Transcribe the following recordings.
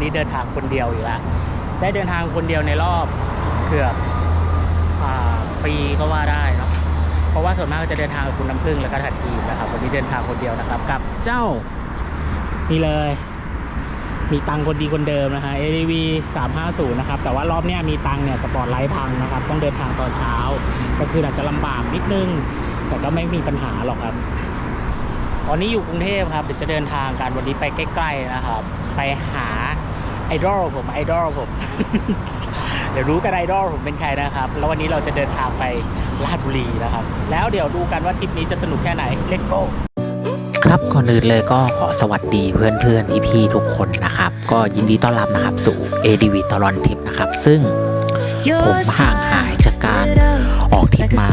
วันนี้เดินทางคนเดียวอีกแล้วได้เดินทางคนเดียวในรอบเกือบปีก็ว่าได้เนาะเพราะว่าส่วนมากก็จะเดินทางกับคุณน้ำพึ่งแล้วก็ทัดทีมนะครับ วันนี้เดินทางคนเดียวนะครับ กับเจ้านี่เลย มีตังค์คนดีคนเดิมนะฮะ ADV 350 นะครับ แต่ว่ารอบนี้มีตังค์เนี่ยสปอร์ตไลท์พังนะครับ ต้องเดินทางตอนเช้า ก็คืออาจจะลำบากนิดนึง แต่ก็ไม่มีปัญหาหรอกครับ ตอนนี้อยู่กรุงเทพครับเดี๋ยวจะเดินทางกันวันนี้ไปใกล้ ๆ นะครับ ไปหา ไอดอลผมไอดอลผม เดี๋ยวรู้กันไอดอลผมเป็นใครนะครับ แล้ววันนี้เราจะเดินทางไปลาดบุรีนะครับ แล้วเดี๋ยวดูกันว่าทริปนี้จะสนุกแค่ไหนเล t โกครับก่อนอื่นเลยก็ขอสวัสดีเพื่อนเพื่อนพี่พี่ๆทุกคนนะครับ ก็ยินดีต้อนรับนะครับสู่ ADV ตลอนทิปนะครับ ซึ่งผมห่างหายจากการ ออกทริปมา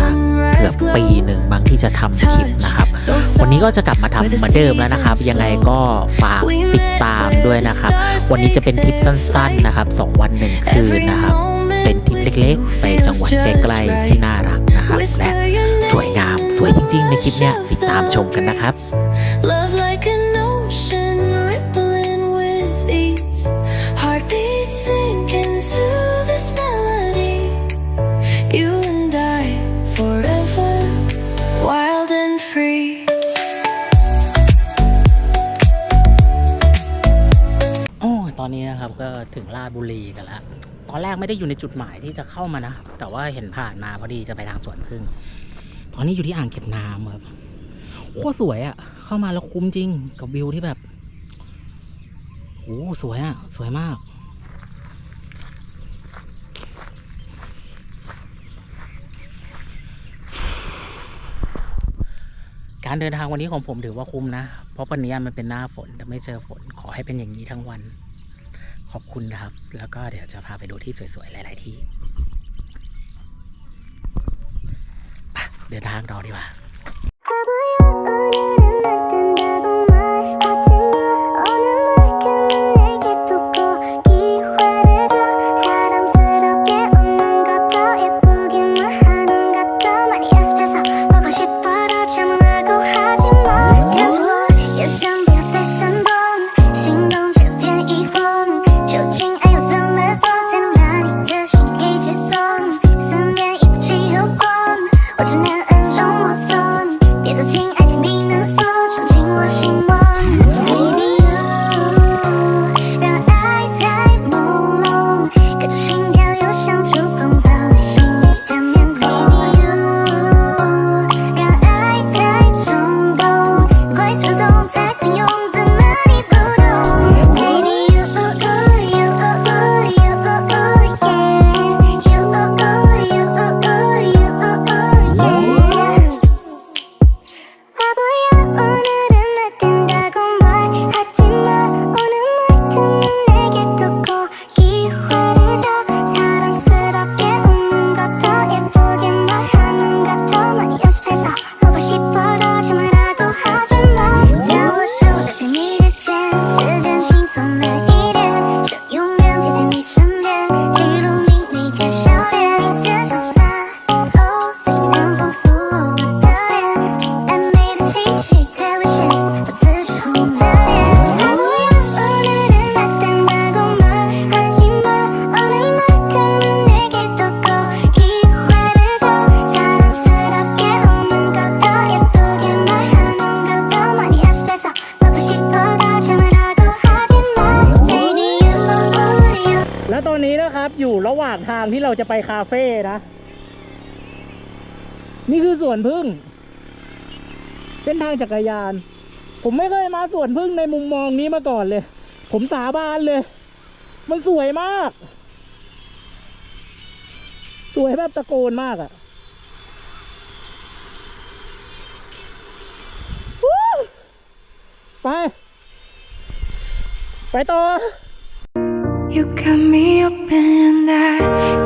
เกือบปีหนึ่งบางที่จะทำคลิปนะครับ วันนี้ก็จะกลับมาทำเหมือนเดิมแล้วนะครับ ยังไงก็ฝากติดตามด้วยนะครับ วันนี้จะเป็นทริปสั้นๆนะครับสองวันหนึ่งคืนนะครับ เป็นทริปเล็กๆ ไปจังหวัดใกล้ๆที่น่ารักนะครับและสวยงามสวยจริงๆ ในคลิปเนี้ยติดตามชมกันนะครับ ก็ถึงลาดบุรีกันแล้ว ตอนแรกไม่ได้อยู่ในจุดหมายที่จะเข้ามานะ แต่ว่าเห็นผ่านมาพอดีจะไปทางสวนพึ่ง ตอนนี้อยู่ที่อ่างเก็บน้ำครับ โคตรสวยอะ่ะ เข้ามาแล้วคุ้มจริงกับวิวที่แบบโอ้สวยอะ่ะ สวยมาก การเดินทางวันนี้ของผมถือว่าคุ้มนะ เพราะวันนี้มันเป็นหน้าฝนแต่ไม่เจอฝน ขอให้เป็นอย่างนี้ทั้งวัน ขอบคุณนะครับ แล้วก็เดี๋ยวจะพาไปดูที่สวยๆ หลาย ๆ ที่ไปเดินทางเราดีกว่าางทางที่เราจะไปคาเฟ่นะ นี่คือสวนพึ่งเส้นทางจักรยาน ผมไม่เคยมาสวนพึ่งในมุมมองนี้มาก่อนเลย ผมสาบานเลย มันสวยมาก สวยแบบตะโกนมากอะ่ะไป ไปต่อ You got me open and I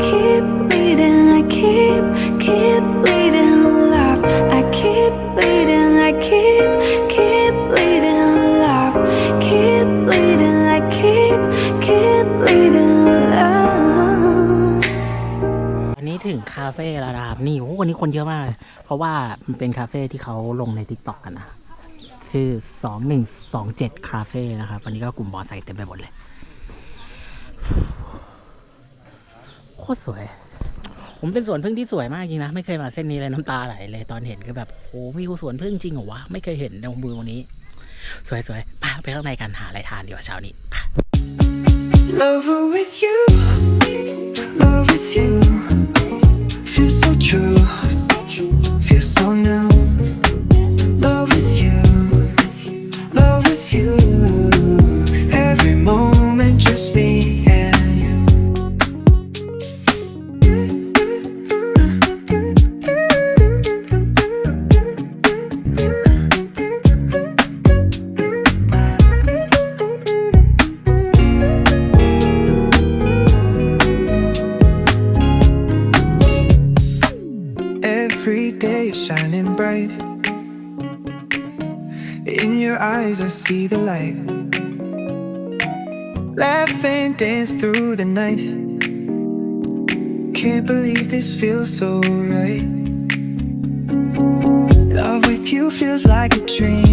keep bleeding, I keep, keep bleeding love. I keep bleeding, I keep, keep bleeding love. Keep bleeding, I keep, keep bleeding love. อันนี้ถึงคาเฟ่แล้วนะครับนี่โอ้โหวันนี้คนเยอะมากเลยเพราะว่ามันเป็นคาเฟ่ที่เขาลงใน t ิ k t o k กันนะ ชื่อ 2127 คาเฟ่นะครับ วันนี้ก็กลุ่มบอลใส่เต็มไปหมดเลย โค ตรสวย ผมเป็นสวนพึ่งที่สวยมากจริงนะ ไม่เคยมาเส้นนี้เลยน้ำตาไหลเลยตอนเห็นคือแบบโอ้มีสวนพึ่งจริงเหรอวะ ไม่เคยเห็นในมือวันนี้ สวยๆไปไปข้างในกันหาอะไรทานดีกว่าเช้านี้ Lover with you, love with you. Feel so true, feel so new. Dance through the night. Can't believe this feels so right. Love with you feels like a dream.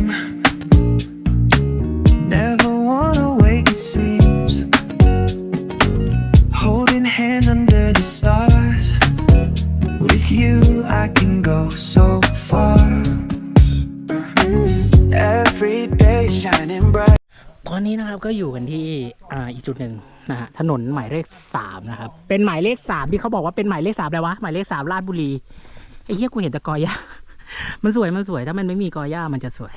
ถนนหมายเลขสามนะครับ เป็นหมายเลขสามที่เขาบอกว่าเป็นหมายเลขสามอะไรวะ หมายเลขสามลาดบุรี ไอ้เหี้ยกูเห็นแต่กอหญ้า มันสวย มันสวย ถ้ามันไม่มีกอหญ้ามันจะสวย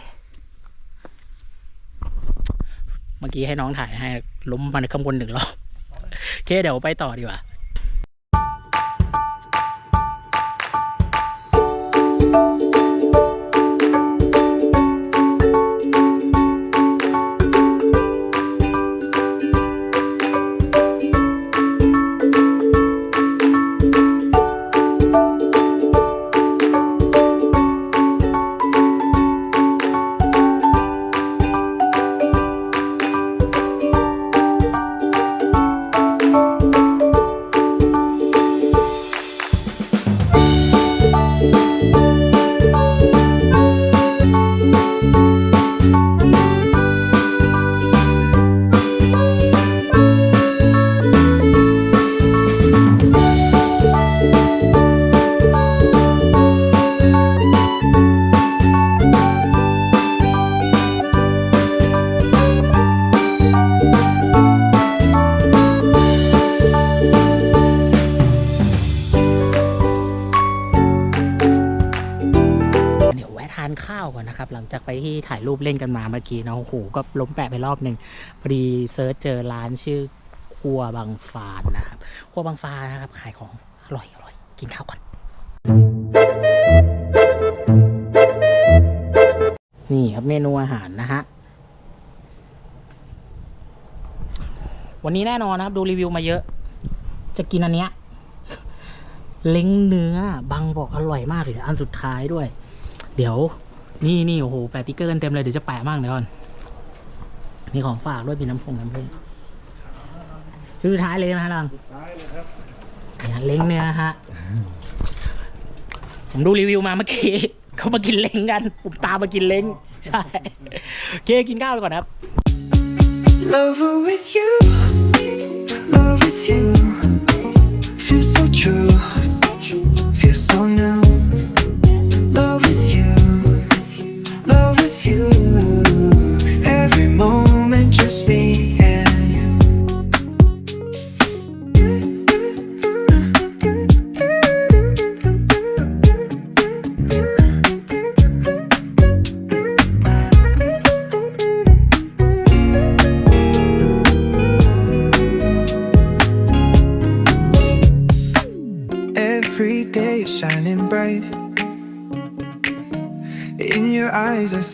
เมื่อกี้ให้น้องถ่ายให้ล้มมันข้างบนหนึ่งรอบโอเคเดี๋ยวไปต่อดีกว่าเมาเมื่อกี้เนาะโอ้โหก็ล้มแปะไปรอบหนึ่งพอดีเซิร์ชเจอร้านชื่อครัวบางฟานนะครับครัวบางฟานนะครับ ขายของอร่อยอร่อยกินข้าวก่อน นี่ครับเมนูอาหารนะฮะวันนี้แน่นอนนะครับ ดูรีวิวมาเยอะ จะกินอันเนี้ยเล้งเนื้อบางบอกอร่อยมากเลยอันสุดท้ายด้วย เดี๋ยว นี่นี่โอ้โหแปะติ๊กเกอร์กันเต็มเลยเดี๋ยวจะแปะมากเดี๋ยวก่อนมีของฝากด้วยมีน้ำพงน้ำผึ้งชุดสุดท้ายเลยไหมฮะลังเนี่ยเล้งเนื้อฮะ ผมดูรีวิวมาเมื่อกี้เขามากินเล้งกัน ผมตามมากินเล้ง ใช่โอเคกินข้าวไปก่อนครับ Lover with you, love with you. Feel so true, feel so new.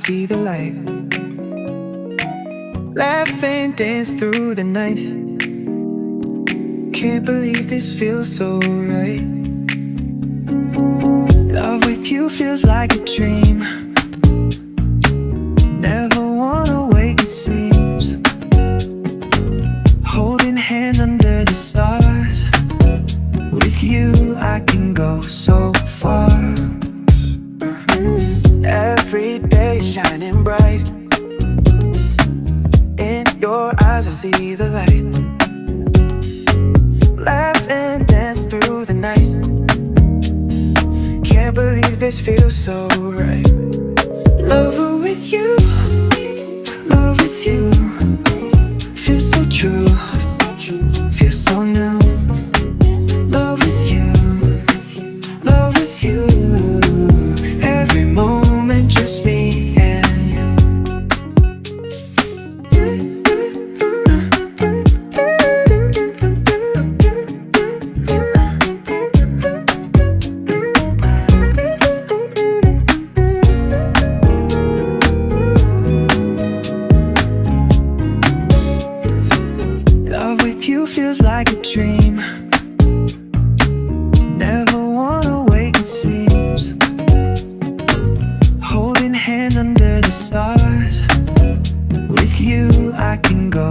See the light. Laugh and dance through the night. Can't believe this feels so right. Love with you feels like a dream. So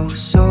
so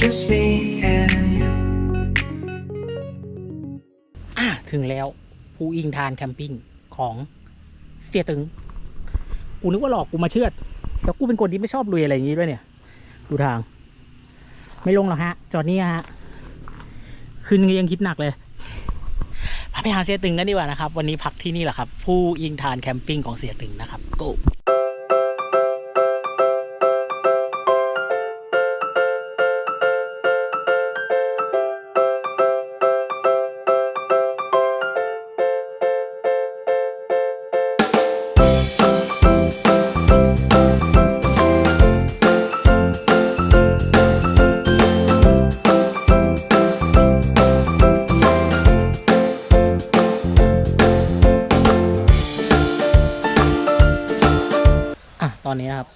just me and you. อะถึงแล้วภูอิงทานแคมปิ้งของเสียตึง กูนึกว่าหลอกกูมาเชือด แต่กูเป็นคนที่ไม่ชอบลุยอะไรอย่างงี้ด้วยเนี่ย ดูทาง ไม่ลงหรอกฮะ จอดนี่ฮะคืนนี้ยังคิดหนักเลยพาไปหาเสียตึงกันดีกว่านะครับ วันนี้พักที่นี่แหละครับ ผู้อิงทานแคมปิ้งของเสียตึงนะครับ go อะตอนนี้ครับ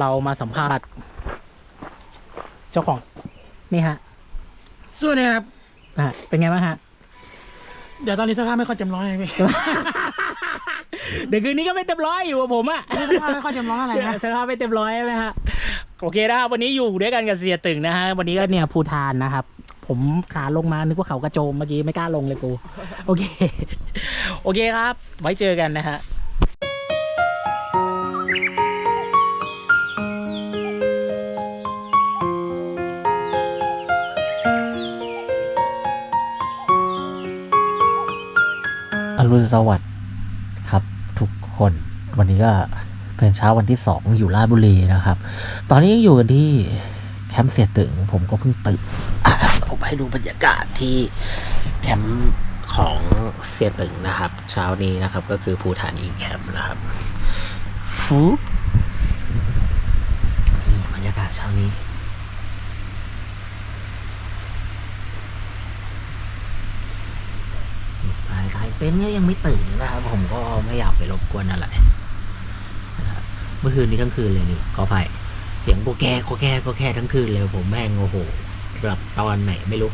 เรามาสัมภาษณ์เจ้าของนี่ฮะสวัสดีครับอะเป็นไงบ้างฮะ เดี๋ยวตอนนี้สภาพไม่ค่อยเต็มร้อยเลยพี่ เดี๋ยวคืนนี้ก็ไม่เต็มร้อยอยู่กับผมอะสภาพไม่ค่อยเต็มร้อยอะไรนะสภาพไม่เต็มร้อยใช่ไหมฮะโอเคนะครับวันนี้อยู่ด้วยกันกับเสียตึงนะฮะวันนี้ก็เนี่ยภูทานนะครับ ผมขาลงมานึกว่าเขากระโจมเมื่อกี้ไม่กล้าลงเลยกู โอเค โอเคครับ ไว้เจอกันนะฮะ รุณสวัสดิ์ครับทุกคนวันนี้ก็เป็นเช้าวันที่สองอยู่ราชบุรีนะครับ ตอนนี้ยังอยู่กันที่แคมป์เสียตึง ผมก็เพิ่งตื่นผมให้ดูบรรยากาศที่แคมป์ของเสียตึงนะครับ เช้านี้นะครับก็คือภูฐานอีแคมป์นะครับฟูนี่บรรยากาศเช้านี้ หลายหลาย เต็นท์เนี่ยยังไม่ตื่นนะครับ ผมก็ไม่อยากไปรบกวนอะไรนะครับเมื่อคืนนี้ทั้งคืนเลยนี่ขออภัยเสียงโกแกโกแกโกแกทั้งคืนเลยผมแม่งโอ้โหหลับตอนไหนไม่รู้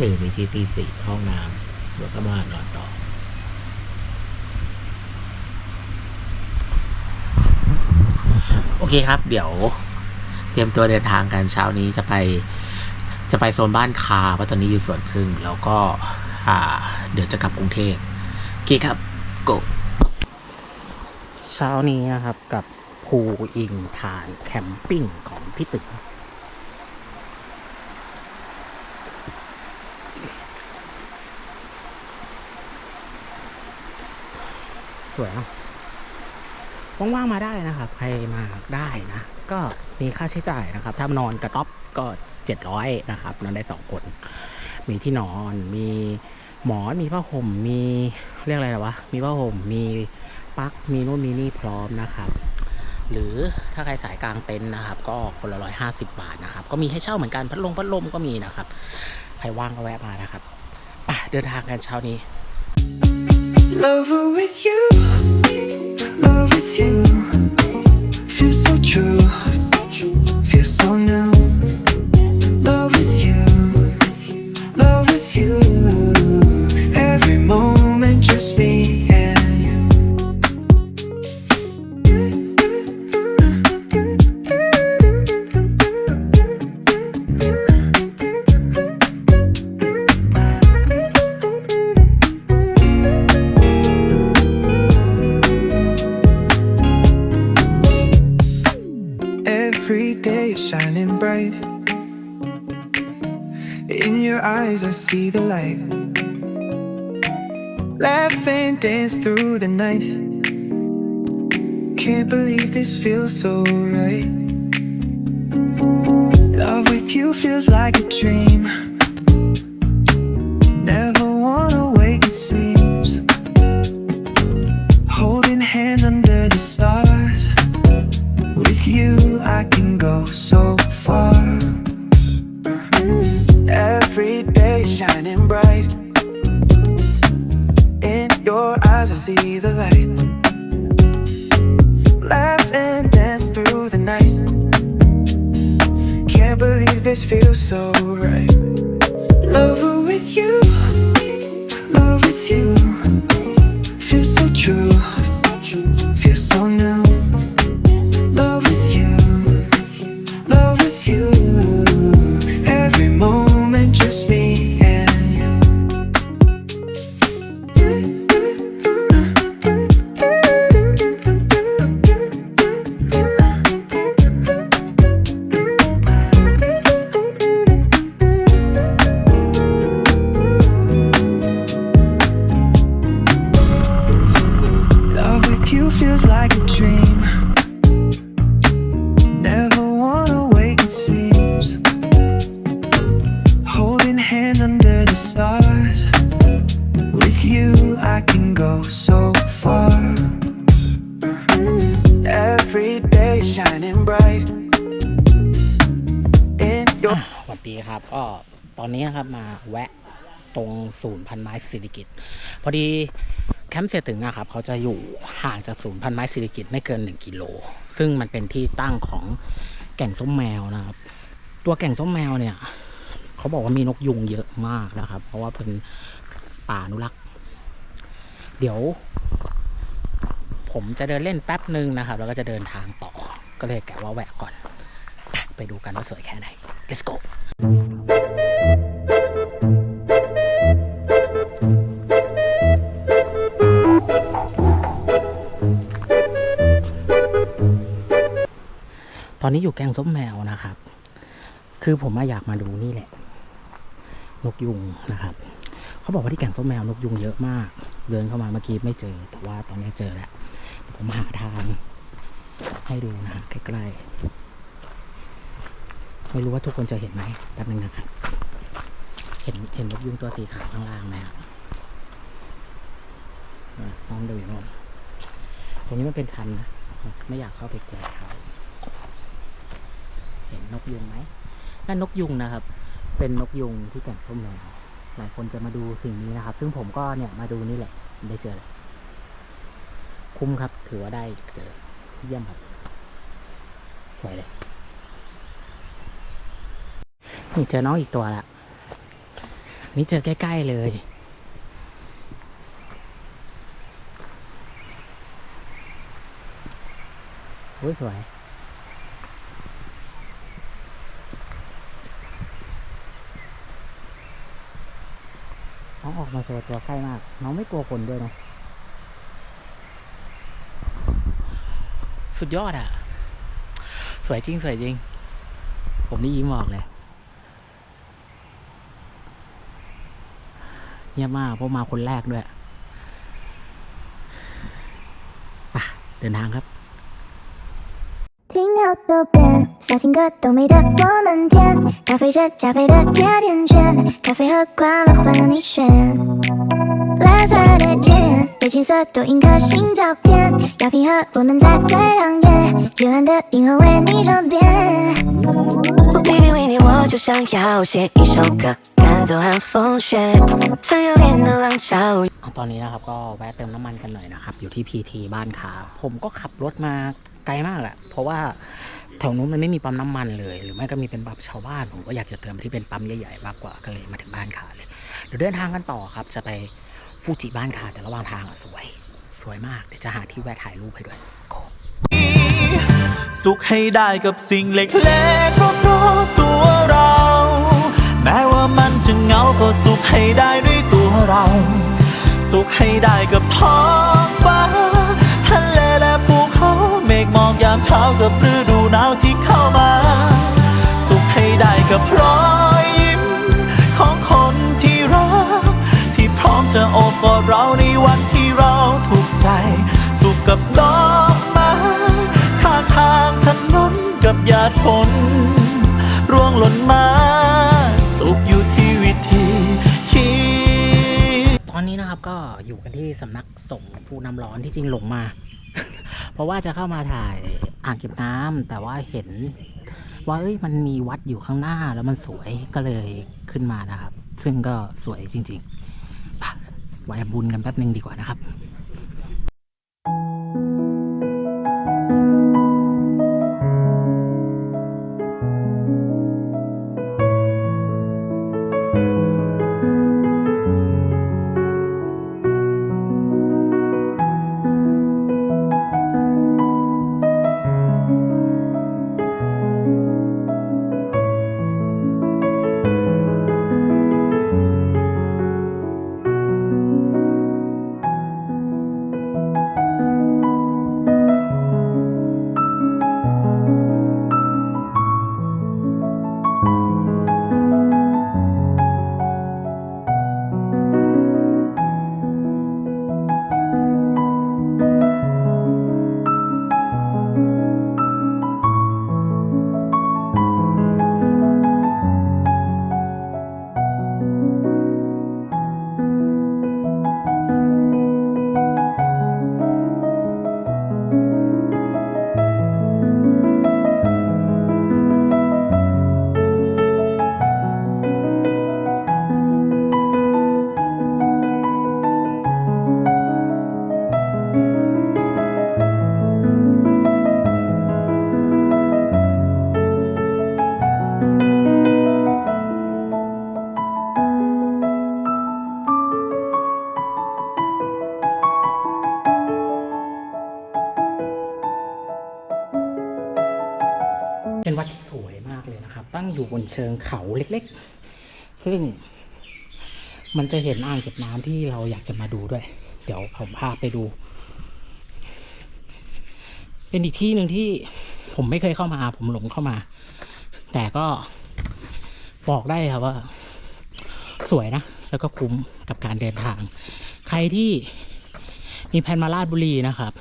ตื่นไปทีตีสี่ห้องน้ำแล้วก็มานอนต่อโอเคครับ เดี๋ยว เตรียมตัวเดินทางกันเช้านี้จะไป จะไปโซนบ้านคาเพราะตอนนี้อยู่สวนพึ่งแล้วก็ เดี๋ยวจะกลับกรุงเทพ โอเคครับ go เช้านี้นะครับกับภูอิงทานแคมปิ้งของพี่ตึกสวยนะว่างๆมาได้นะครับ ใครมาได้นะ ก็มีค่าใช้จ่ายนะครับ ถ้านอนกระต๊อบก็เจ็ดร้อยนะครับ นอนได้สองคน มีที่นอนมี หมอนมีผ้าห่มมีเรียกอะไรนะวะมีผ้าห่มมีปลั๊กมีนู่นมีนี่พร้อมนะครับ หรือถ้าใครสายกลางเต็นท์นะครับ ก็คนละร้อยห้าสิบบาทนะครับ ก็มีให้เช่าเหมือนกันพัดลมพัดลมก็มีนะครับ ใครว่างก็แวะมานะครับไปเดินทางกันเช้านี้ Lover with you, love with you. Feels so true, feels so new. With you, I can go so far. Every day shining bright. In your eyes, I see the light. Laugh and dance through the night. Can't believe this feels so right. Lover with you, พันไม้สิริกิตพอดีแคมป์เสียถึงอะครับเขาจะอยู่ห่างจากศูนย์พันไม้สิริกิตไม่เกิน 1 กิโล ซึ่งมันเป็นที่ตั้งของแก่งส้มแมวนะครับ ตัวแก่งส้มแมวเนี่ยเขาบอกว่ามีนกยุงเยอะมากนะครับ เพราะว่าเป็นป่าอนุรักษ์ เดี๋ยว ผมจะเดินเล่นแป๊บหนึ่งนะครับ แล้วก็จะเดินทางต่อก็เลยแกะว่าแวะก่อน ไปดูกันว่าสวยแค่ไหน let's go ตอนนี้อยู่แกงส้มแมวนะครับ คือผมอยากมาดูนี่แหละ นกยุงนะครับ เขาบอกว่าที่แกงส้มแมวนกยุงเยอะมาก เดินเข้ามาเมื่อกี้ไม่เจอ แต่ว่าตอนนี้เจอแล้ว ผมหาทางให้ดูนะใกล้ๆ ไม่รู้ว่าทุกคนจะเห็นไหมแป๊บนึงนะครับ เห็นเห็นนกยุงตัวสีขาวข้างล่างไหมครับอะน้องดูอยู่โน่นตรงนี้มันเป็นคันนะ ไม่อยากเข้าไปแกะเขา ห็นนกยุงไหมนั่นนกยุงนะครับ เป็นนกยุงที่แก่งส้มแมวหลายคนจะมาดูสิ่งนี้นะครับ ซึ่งผมก็เนี่ยมาดูนี่แหละ ได้เจอเลยคุ้มครับ ถือว่าได้เจอเยี่ยมครับ สวยเลยนี่เจอน้องอีกตัวละนี่เจอใกล้ๆเลยโอ้ยสวย น้องออก มาโชว์ตัวใกล้มาก น้องไม่กลัวคนด้วยเนาะสุดยอดอ่ะ สวยจริง สวยจริง ผมนี่ยิ้มออกเลย เงียบมากเพราะมาคนแรกด้วยไปเดินทางครับ 停靠右边，小情歌都美得我们甜，咖啡是加菲的甜甜圈，咖啡和快乐换了你选。 Let's 再的见，有青色多印颗新照片，要拼合我们在最亮眼，夜晚的银河为你装点。我偏偏为你，我就想要写一首歌，赶走寒风雪，想要点的浪潮。 อ่ะตอนนี้นะครับก็แวะเติมน้ำมันกันหน่อยนะครับ อยู่ที่พีทีบ้านขาผมก็ขับรถมาไกลมากแหละ เพราะว่าแถวนู้นมันไม่มีปั๊มน้ำมันเลย หรือไม่ก็มีเป็นปั๊มชาวบ้าน ผมก็อยากจะเติมที่เป็นปั๊มใหญ่ๆมากกว่าก็เลยมาถึงบ้านขาเลย เดี๋ยวเดินทางกันต่อครับ จะไป ฟูจิบ้านขาแต่ระหว่างทางอะสวย สวยมาก เดี๋ยวจะหาที่แวะถ่ายรูปให้ด้วย สุขให้ได้กับสิ่งเล็กๆรอบๆตัวเรา แม้ว่ามันจะเหงาก็สุขให้ได้ด้วยตัวเรา สุขให้ได้กับท้องฟ้าทะเลและภูเขาเมฆหมอกยามเช้ากับฤดูหนาวที่เข้ามา สุขให้ได้กับร้อย ดฝน ร่วงหล่นมา สุขอยู่ที่วิธีคิดตอนนี้นะครับก็อยู่กันที่สำนักสงฆ์ภูน้ำร้อนที่จริงหลงมา เพราะว่าจะเข้ามาถ่ายอ่างเก็บน้ำแต่ว่าเห็น ว่าเอ้ยมันมีวัดอยู่ข้างหน้าแล้วมันสวยก็เลยขึ้นมานะครับ ซึ่งก็สวยจริงๆไหว้บุญกันแป๊บนึงดีกว่านะครับ เชิงเขาเล็กๆ ซึ่งมันจะเห็นอ่างเก็บน้ำที่เราอยากจะมาดูด้วย เดี๋ยวผมพาไปดู เป็นอีกที่หนึ่งที่ผมไม่เคยเข้ามา ผมหลงเข้ามา แต่ก็บอกได้ครับว่า สวยนะ แล้วก็คุ้มกับการเดินทาง ใครที่มีแผนมาลาดบุรีนะครับ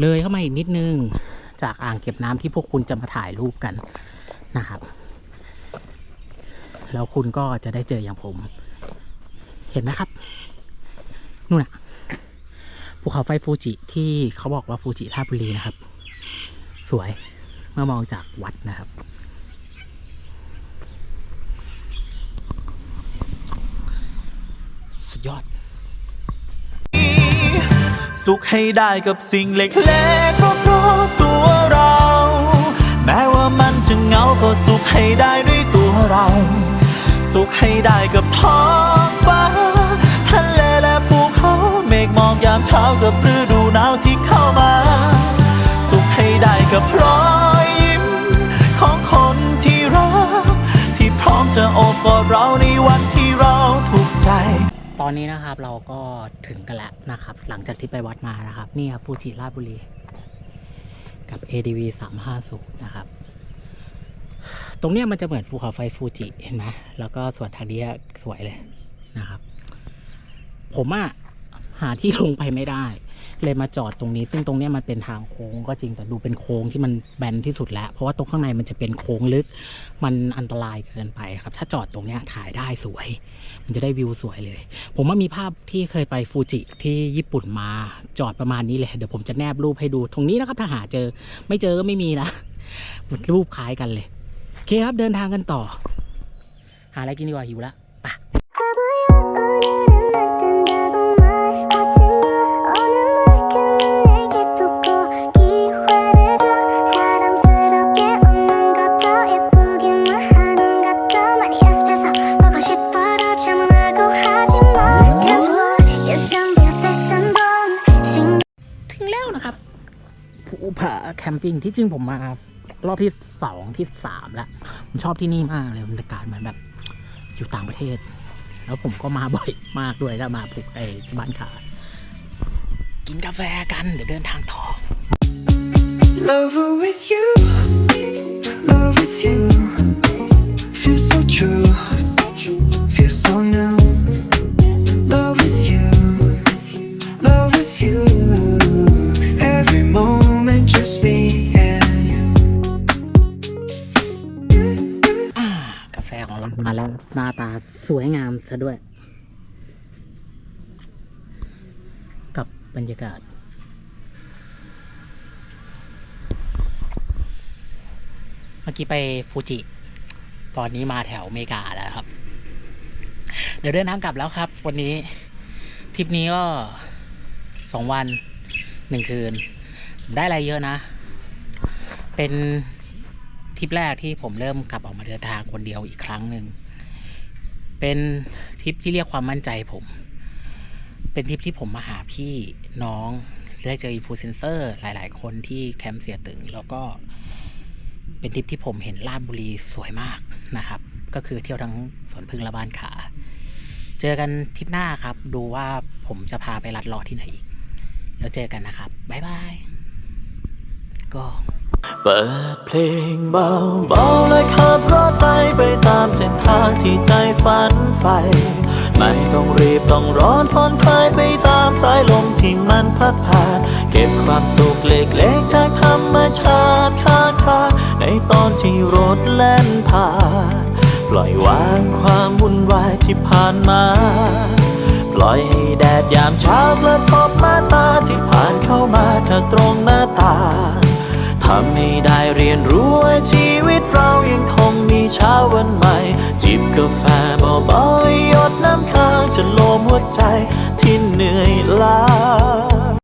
เลยเข้ามาอีกนิดนึงจากอ่างเก็บน้ำที่พวกคุณจะมาถ่ายรูปกันนะครับ แล้วคุณก็จะได้เจออย่างผม เห็นไหมครับนู่นอะภูเขาไฟฟูจิที่เขาบอกว่าฟูจิท่าบุรีนะครับ สวยเมื่อมองจากวัดนะครับสุดยอด สุขให้ได้กับสิ่งเล็กๆเพรอบๆตัวเรา แม้ว่ามันจะเหงาก็สุขให้ได้ด้วยตัวเรา สุขให้ได้กับท้องฟ้าทะเลและภูเขาเมฆมอกยามเช้ากับฤดูหนาวที่เข้ามา สุขให้ได้กับรอยยิ้ม ของคนที่รัก ที่พร้อมจะโอบกอดเราในวันที่เราทุกข์ใจตอนนี้นะครับเราก็ถึงกันแล้วนะครับ หลังจากที่ไปวัดมานะครับ นี่ครับฟูจิราชบุรี กับ ADV 350 นะครับ ตรงเนี้ยมันจะเหมือนภูเขาไฟฟูจิเห็นไหมแล้วก็ส่วนทางนี้สวยเลยนะครับ ผมอะหาที่ลงไปไม่ได้ เลยมาจอดตรงนี้ ซึ่งตรงเนี้ยมันเป็นทางโค้งก็จริงแต่ดูเป็นโค้งที่มันแบนที่สุดแล้ว เพราะว่าตรงข้างในมันจะเป็นโค้งลึก มันอันตรายเกินไปครับ ถ้าจอดตรงเนี้ยถ่ายได้สวย มันจะได้วิวสวยเลย ผมว่ามีภาพที่เคยไปฟูจิที่ญี่ปุ่นมาจอดประมาณนี้เลยเดี๋ยวผมจะแนบรูปให้ดูตรงนี้นะครับถ้าหาเจอ ไม่เจอก็ไม่มีนะรูปคล้ายกันเลย เคครับเดินทางกันต่อ หาอะไรกินดีกว่าหิวล้วไปถึงแล้วนะครับภูผาแคมปิ้งที่จริงผมมารอบที่สองที่สามแล้ว ชอบที่นี่มากเลยบรรยากาศเหมือนแบบ อยู่ต่างประเทศ แล้วผมก็มาบ่อยมากด้วยถ้ามาผูกไอ้บ้านขากินกาแฟกันเดี๋ยวเดินทางต่อ Lover with you, love หน้าตาสวยงามซะด้วย กับบรรยากาศ เมื่อกี้ไปฟูจิ ตอนนี้มาแถวเมกาแล้วครับ เดี๋ยวเดินทางกลับแล้วครับ วันนี้ทริปนี้ก็สองวันหนึ่งคืน ได้อะไรเยอะนะ เป็นทริปแรกที่ผมเริ่มกลับออกมาเดินทางคนเดียวอีกครั้งหนึ่ง เป็นทริปที่เรียกความมั่นใจผม เป็นทริปที่ผมมาหาพี่น้องได้เจออินฟลูเอนเซอร์หลาย ๆ คนที่แคมป์เสียตึง แล้วก็เป็นทริปที่ผมเห็นลาดบุรีสวยมากนะครับ ก็คือเที่ยวทั้งสวนพึ่งและบ้านขา เจอกันทริปหน้าครับ ดูว่าผมจะพาไปลัดเลอที่ไหนอีก แล้วเจอกันนะครับ บ๊ายบาย ก็ เปิดเพลงเบาเบาๆและขับรถไปไปตามเส้นทางที่ใจฝันใฝ่ไม่ต้องรีบต้องร้อนผ่อนคลายไปตามสายลมที่มันพัดผ่าน เก็บความสุขเล็กๆจากธรรมชาติข้างทาในตอนที่รถแล่นผ่าน ปล่อยวางความวุ่นวายที่ผ่านมา ปล่อยให้แดดยามเช้ากระทบมาตาที่ผ่านเข้ามาจากตรงหน้าต่าง ทำให้ได้เรียนรู้ว่าชีวิตเรายังคงมีเช้าวันใหม่ จิบกาแฟเบาๆหยดน้ำค้างจะโลมหัวใจที่เหนื่อยล้า